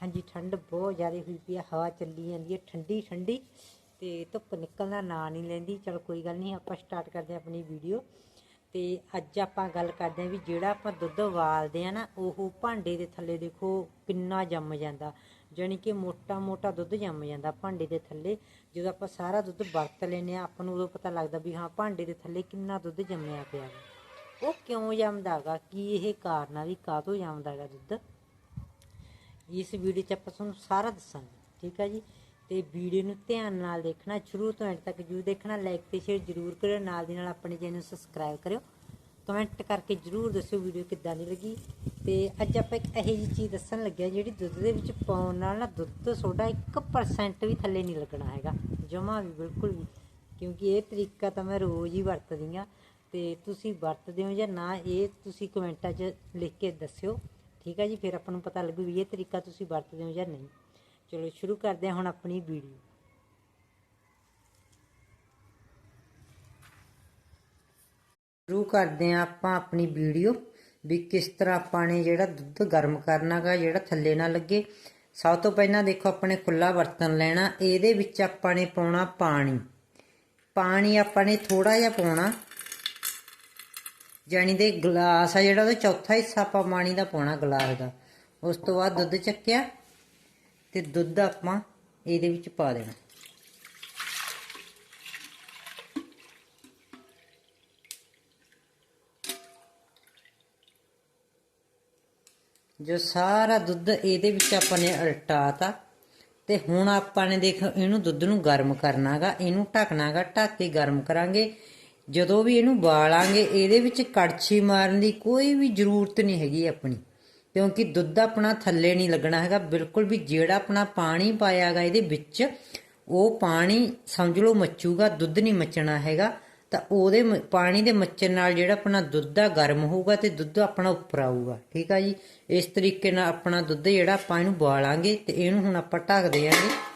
ਹਾਂਜੀ, ਠੰਡ ਬਹੁਤ ਜ਼ਿਆਦਾ ਹੋਈ ਪਈ ਆ, ਹਵਾ ਚੱਲੀ ਜਾਂਦੀ ਹੈ ਠੰਡੀ ਠੰਡੀ, ਤੇ ਧੁੱਪ ਨਿਕਲਣ ਦਾ ਨਾਂ ਨਹੀਂ ਲੈਂਦੀ। ਚਲੋ ਕੋਈ ਗੱਲ ਨਹੀਂ, ਆਪਾਂ ਸਟਾਰਟ ਕਰਦੇ ਹਾਂ ਆਪਣੀ ਵੀਡੀਓ ਤੇ ਅੱਜ ਆਪਾਂ ਗੱਲ ਕਰਦੇ ਹਾਂ ਵੀ ਜਿਹੜਾ ਆਪਾਂ ਦੁੱਧ ਉਬਾਲਦੇ ਆ ਨਾ, ਉਹ ਭਾਂਡੇ ਦੇ ਥੱਲੇ ਦੇਖੋ ਕਿੰਨਾ ਜੰਮ ਜਾਂਦਾ। ਜਾਣੀ ਕਿ ਮੋਟਾ ਮੋਟਾ ਦੁੱਧ ਜੰਮ ਜਾਂਦਾ ਭਾਂਡੇ ਦੇ ਥੱਲੇ। ਜਦੋਂ ਆਪਾਂ ਸਾਰਾ ਦੁੱਧ ਵਰਤ ਲੈਨੇ ਆ ਆਪਾਂ ਨੂੰ ਉਦੋਂ ਪਤਾ ਲੱਗਦਾ ਵੀ ਹਾਂ, ਭਾਂਡੇ ਦੇ ਥੱਲੇ ਕਿੰਨਾ ਦੁੱਧ ਜੰਮਿਆ ਪਿਆ। ਵਾ ਉਹ ਕਿਉਂ ਜੰਮਦਾ ਗਾ ਕੀ ਇਹ ਕਾਰਨ ਆ ਵੀ ਕਾਹਤੋਂ ਜੰਮਦਾ ਗਾ ਦੁੱਧ? ਇਸ ਵੀਡੀਓ 'ਚ ਆਪਾਂ ਤੁਹਾਨੂੰ ਸਾਰਾ ਦੱਸਾਂਗੇ, ਠੀਕ ਹੈ ਜੀ? ਤੇ ਵੀਡੀਓ ਨੂੰ ਧਿਆਨ ਨਾਲ ਦੇਖਣਾ, ਸ਼ੁਰੂ ਤੋਂ ਐਂਡ ਤੱਕ ਜਰੂਰ ਦੇਖਣਾ ਲਾਈਕ ਤੇ ਸ਼ੇਅਰ ਜਰੂਰ ਕਰਿਓ, ਨਾਲ ਦੀ ਨਾਲ ਆਪਣੇ ਚੈਨਲ ਨੂੰ ਸਬਸਕ੍ਰਾਈਬ ਕਰਿਓ। ਕਮੈਂਟ ਕਰਕੇ ਜਰੂਰ ਦੱਸਿਓ ਵੀਡੀਓ ਕਿੱਦਾਂ ਦੀ ਲੱਗੀ। ਤੇ ਅੱਜ ਆਪਾਂ ਇੱਕ ਇਹੋ ਜਿਹੀ ਚੀਜ਼ ਦੱਸਣ ਲੱਗੇ ਹਾਂ, ਜਿਹੜੀ ਦੁੱਧ ਦੇ ਵਿੱਚ ਪਾਉਣ ਨਾਲ ਨਾ ਦੁੱਧ ਸੋਡਾ 1% ਵੀ ਥੱਲੇ ਨਹੀਂ ਲੱਗਣਾ ਹੈਗਾ। ਜਮਾ ਵੀ, ਬਿਲਕੁਲ ਵੀ। ਕਿਉਂਕਿ ਇਹ ਤਰੀਕਾ ਤਾਂ ਮੈਂ ਰੋਜ਼ ਹੀ ਵਰਤਦੀ ਹਾਂ। ਤੇ ਤੁਸੀਂ ਵਰਤਦੇ ਹੋ ਜਾਂ ਨਾ, ਇਹ ਤੁਸੀਂ ਕਮੈਂਟਾਂ 'ਚ ਲਿਖ ਕੇ ਦੱਸਿਓ। ਠੀਕ ਹੈ ਜੀ, ਫਿਰ ਆਪਾਂ ਨੂੰ ਪਤਾ ਲੱਗੂ ਵੀ ਇਹ ਤਰੀਕਾ ਤੁਸੀਂ ਵਰਤਦੇ ਹੋ ਜਾਂ ਨਹੀਂ। ਚਲੋ, ਸ਼ੁਰੂ ਕਰਦੇ ਹਾਂ ਹੁਣ ਆਪਣੀ ਵੀਡੀਓ ਸ਼ੁਰੂ ਕਰਦੇ ਹਾਂ ਆਪਾਂ ਆਪਣੀ ਵੀਡੀਓ ਵੀ ਕਿਸ ਤਰ੍ਹਾਂ ਆਪਾਂ ਨੇ ਜਿਹੜਾ ਦੁੱਧ ਗਰਮ ਕਰਨਾਗਾ ਜਿਹੜਾ ਥੱਲੇ ਨਾ ਲੱਗੇ। ਸਭ ਤੋਂ ਪਹਿਲਾਂ ਦੇਖੋ ਆਪਣੇ ਖੁੱਲਾ ਬਰਤਨ ਲੈਣਾ, ਇਹਦੇ ਵਿੱਚ ਆਪਾਂ ਨੇ ਪਾਉਣਾ ਪਾਣੀ। ਪਾਣੀ ਆਪਾਂ ਨੇ ਥੋੜਾ ਜਿਹਾ ਪਾਉਣਾ। ਜਾਣੀ ਦੇ ਗਲਾਸ ਆ ਜਿਹੜਾ ਉਹਦਾ ਚੌਥਾ ਹਿੱਸਾ ਆਪਾਂ ਪਾਣੀ ਦਾ ਪਾਉਣਾ ਗਲਾਸ ਦਾ। ਉਸ ਤੋਂ ਬਾਅਦ ਦੁੱਧ ਚੱਕਿਆ ਤੇ ਦੁੱਧ ਆਪਾਂ ਇਹਦੇ ਵਿੱਚ ਪਾ ਦੇਣਾ। ਜੋ ਸਾਰਾ ਦੁੱਧ ਇਹਦੇ ਵਿੱਚ ਆਪਾਂ ਨੇ ਉਲਟਾਤਾ ਤੇ ਹੁਣ ਆਪਾਂ ਨੇ ਦੇਖ ਇਹਨੂੰ ਦੁੱਧ ਨੂੰ ਗਰਮ ਕਰਨਾਗਾ, ਇਹਨੂੰ ਢੱਕਣਾਗਾ ਢੱਕ ਕੇ ਗਰਮ ਕਰਾਂਗੇ। ਜਦੋਂ ਵੀ ਇਹਨੂੰ ਬਾਲਾਂਗੇ, ਇਹਦੇ ਵਿੱਚ ਕੜਛੀ ਮਾਰਨ ਦੀ ਕੋਈ ਵੀ ਜ਼ਰੂਰਤ ਨਹੀਂ ਹੈਗੀ ਆਪਣੀ। ਕਿਉਂਕਿ ਦੁੱਧ ਆਪਣਾ ਥੱਲੇ ਨਹੀਂ ਲੱਗਣਾ ਹੈਗਾ, ਬਿਲਕੁਲ ਵੀ ਜਿਹੜਾ ਆਪਣਾ ਪਾਣੀ ਪਾਇਆਗਾ ਇਹਦੇ ਵਿੱਚ, ਉਹ ਪਾਣੀ ਸਮਝ ਲਓ ਮੱਚੂਗਾ, ਦੁੱਧ ਨਹੀਂ ਮੱਚਣਾ ਹੈਗਾ, ਤਾਂ ਉਹਦੇ ਮ- ਪਾਣੀ ਦੇ ਮੱਚਣ ਨਾਲ ਜਿਹੜਾ ਆਪਣਾ ਦੁੱਧ ਆ ਗਰਮ ਹੋਊਗਾ ਤੇ ਦੁੱਧ ਆਪਣਾ ਉੱਪਰ ਆਊਗਾ। ਠੀਕ ਆ ਜੀ? ਇਸ ਤਰੀਕੇ ਨਾਲ ਆਪਣਾ ਦੁੱਧ ਜਿਹੜਾ ਆਪਾਂ ਇਹਨੂੰ ਬਾਲਾਂਗੇ ਤੇ ਇਹਨੂੰ ਹੁਣ ਆਪਾਂ ਢੱਕ ਦੇਾਂਗੇ